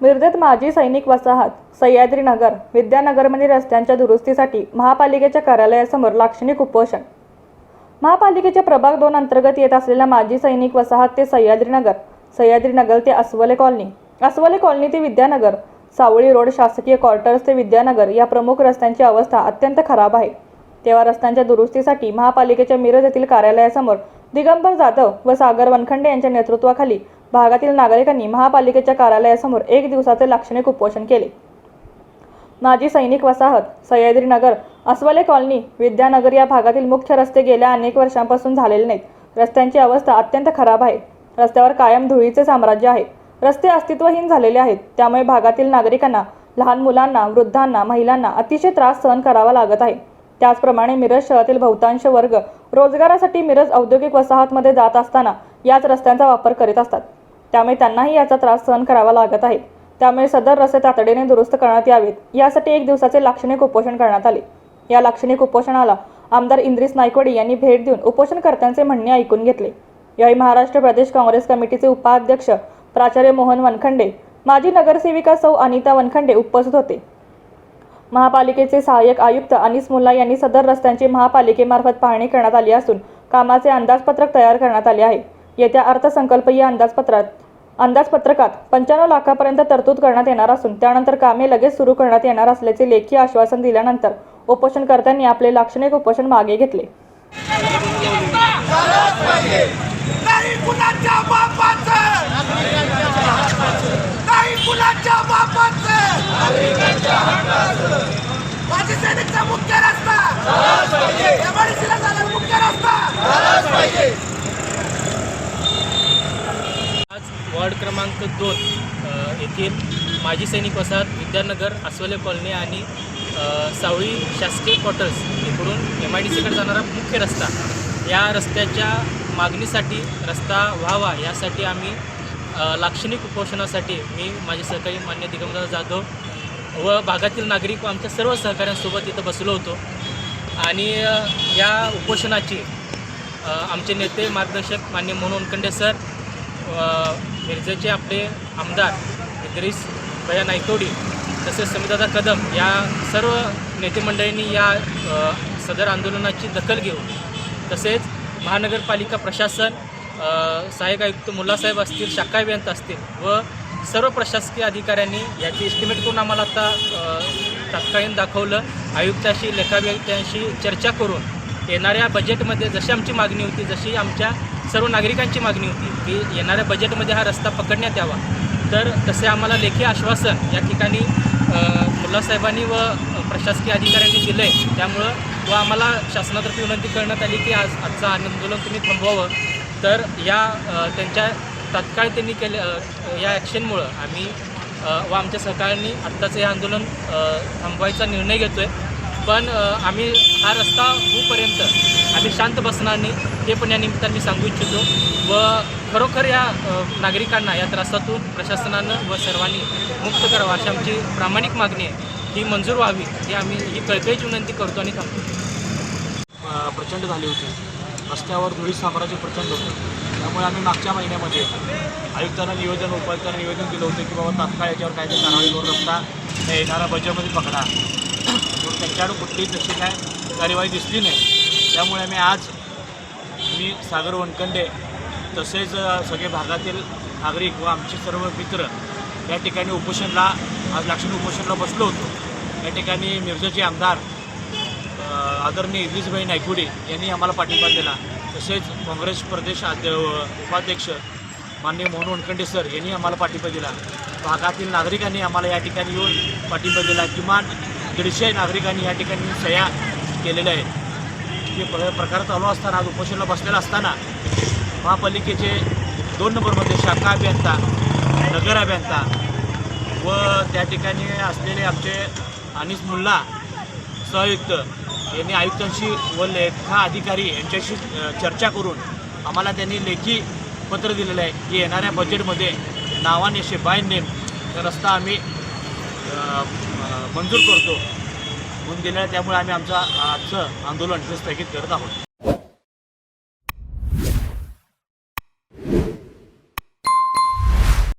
मिरजेत माजी सैनिक वसाहत सह्याद्रीनगर विद्यानगरमधील रस्त्यांच्या दुरुस्तीसाठी महापालिकेच्या कार्यालयासमोर लाक्षणिक उपोषण. महापालिकेच्या प्रभाग दोन अंतर्गत येत असलेल्या माजी सैनिक वसाहत ते सह्याद्रीनगर सह्याद्रीनगर ते अस्वले कॉलनी. अस्वले कॉलनी ते विद्यानगर सावळी रोड शासकीय क्वार्टर्स ते विद्यानगर या प्रमुख रस्त्यांची अवस्था अत्यंत खराब आहे. तेव्हा रस्त्यांच्या दुरुस्तीसाठी महापालिकेच्या मिरज येथील कार्यालयासमोर दिगंबर जाधव व सागर वनखंडे यांच्या नेतृत्वाखाली भागातील नागरिकांनी महापालिकेच्या कार्यालयासमोर एक दिवसाचे लाक्षणिक उपोषण केले. माजी सैनिक वसाहत सह्याद्रीनगर अस्वले कॉलनी विद्यानगर या भागातील मुख्य रस्ते गेल्या अनेक वर्षांपासून झालेले नाहीत. रस्त्यांची अवस्था अत्यंत खराब आहे. रस्त्यावर कायम धुळीचे साम्राज्य आहे. रस्ते अस्तित्वहीन झालेले आहेत. त्यामुळे भागातील नागरिकांना लहान मुलांना वृद्धांना महिलांना अतिशय त्रास सहन करावा लागत आहे. त्याचप्रमाणे मिरज शहरातील बहुतांश वर्ग रोजगारासाठी मिरज औद्योगिक वसाहतमध्ये जात असताना याच रस्त्यांचा वापर करीत असतात. त्यामुळे त्यांनाही याचा त्रास सहन करावा लागत आहे. त्यामुळे सदर रस्ते तातडीने दुरुस्त करण्यात यावेत. यासाठी एक दिवसाचे लाक्षणिक उपोषण करण्यात आले. या लाक्षणिक उपोषणाला आमदार इंद्रिस नायकवडी यांनी भेट देऊन उपोषणकर्त्यांचे म्हणणे ऐकून घेतले. यावेळी महाराष्ट्र प्रदेश काँग्रेस कमिटीचे उपाध्यक्ष प्राचार्य मोहन वनखंडे माजी नगरसेविका सौ अनिता वनखंडे उपस्थित होते. महापालिकेचे सहाय्यक आयुक्त अनिस मुल्ला यांनी सदर रस्त्यांची महापालिकेमार्फत पाहणी करण्यात आली असून कामाचे अंदाजपत्रक तयार करण्यात आले आहे. येत्या अर्थसंकल्पीय अंदाजपत्रात अंदाजपत्रकात पंच्याण्णव लाखापर्यंत तरतूद करण्यात येणार असून त्यानंतर कामे लगेच सुरू करण्यात येणार असल्याचे लेखी आश्वासन दिल्यानंतर उपोषणकर्त्यांनी आपले लाक्षणिक उपोषण मागे घेतले. मुख्य रस्ता बापाचं नाही कुणाच्या बापाचं माझी सैनिकचा मुख्य रस्ता एमआयडीसीला झाला मुख्य रस्ता आज वॉर्ड क्रमांक दोन येथील माजी सैनिक वसाहत विद्यानगर अस्वले कॉलनी आणि सावळी शासकीय क्वार्टर्स इकडून एम आय डी सीकडे जाणारा मुख्य रस्ता. या रस्त्याच्या मागणीसाठी रस्ता व्हावा यासाठी आम्ही लाक्षणिक उपोषणासाठी मी माझे सहकारी मान्य दिगंबर जाधव व भागातील नागरिक व आमच्या सर्व सहकाऱ्यांसोबत इथं बसलो होतो. आणि या उपोषणाची आमचे नेते मार्गदर्शक मान्य मनोहर उनकंडे सर मिरजेचे आपले आमदार इद्रिस भया नायकवडी तसेच समिदादा कदम या सर्व नेतेमंडळींनी या सदर आंदोलनाची दखल घेऊन तसेच महानगरपालिका प्रशासन सहाय्यक आयुक्त मुल्लासाहेब असतील शाखा अभियंता असतील व सर्व प्रशासकीय अधिकाऱ्यांनी याची एस्टिमेट करून आम्हाला आता अ, तात्कालीन दाखवलं. आयुक्ताशी लेखाभियंत्यांशी चर्चा करून येणाऱ्या बजेटमध्ये जशी आमची मागणी होती जशी आमच्या सर्व नागरिकांची मागणी होती की येणाऱ्या बजेटमध्ये हा रस्ता पकडण्यात यावा. तर तसे आम्हाला लेखी आश्वासन या ठिकाणी मुलासाहेबांनी व प्रशासकीय अधिकाऱ्यांनी दिलं आहे त्यामुळं व आम्हाला शासनातर्फे विनंती करण्यात आली की आज आजचं आंदोलन तुम्ही थांबवावं. तर या त्यांच्या तात्काळ त्यांनी केले या ॲक्शनमुळं आम्ही व आमच्या सहकाऱ्यांनी आत्ताचं हे आंदोलन थांबवायचा निर्णय घेतो आहे पण आम्ही हा रस्ता आम्ही शांत बसणार नाही ते पण या निमित्तानं मी सांगू इच्छितो. व खरोखर या नागरिकांना या त्रासातून प्रशासनानं व सर्वांनी मुक्त करावं अशी आमची प्रामाणिक मागणी आहे. ही मंजूर व्हावी ही आम्ही ही कळकळीची विनंती करतो आणि थांबतो. प्रचंड झाली होती. रस्त्यावर धुळी साम्राज्य प्रचंड होतं. त्यामुळे आम्ही मागच्या महिन्यामध्ये आयुक्तांना निवेदन उपायुक्तांना निवेदन दिलं होतं की बाबा तात्काळ याच्यावर काहीतरी कारवाई करून रस्ता येणारा बजेटमध्ये पकडा. त्यांच्याकडून कुठलीही तशी काय कार्यवाही दिसली नाही. त्यामुळे आम्ही आज मी सागर वनकंडे तसेच सगळे भागातील नागरिक व आमचे सर्व मित्र या ठिकाणी उपोषणला आज लाक्षणिक उपोषणला बसलो होतो. या ठिकाणी मिरजेचे आमदार आदरणीय इद्रिसभाई नायकुडे यांनी आम्हाला पाठिंबा दिला. तसेच काँग्रेस प्रदेश अध्य उपाध्यक्ष माननीय मोहन वणखंडे सर यांनी आम्हाला पाठिंबा दिला. भागातील नागरिकांनी आम्हाला या ठिकाणी येऊन पाठिंबा दिला. किमान दीडशे नागरिकांनी या ठिकाणी सह्या केलेल्या आहेत. जे प्रकार चालू असताना आज उपोषणला बसलेला असताना महापालिकेचे दोन नंबरमध्ये शाखा अभियंता नगर अभियंता व त्या ठिकाणी असलेले आमचे अनिस मुल्ला सहयुक्त यांनी आयुक्तांशी व लेखा अधिकारी यांच्याशी चर्चा करून आम्हाला त्यांनी लेखी पत्र दिलेलं आहे की येणाऱ्या बजेटमध्ये नावाने शे बाय नेम रस्ता आम्ही मंजूर करतो. होऊन दिलेला त्यामुळे आम्ही आमचं आजचं आंदोलन हे स्थगित करत आहोत.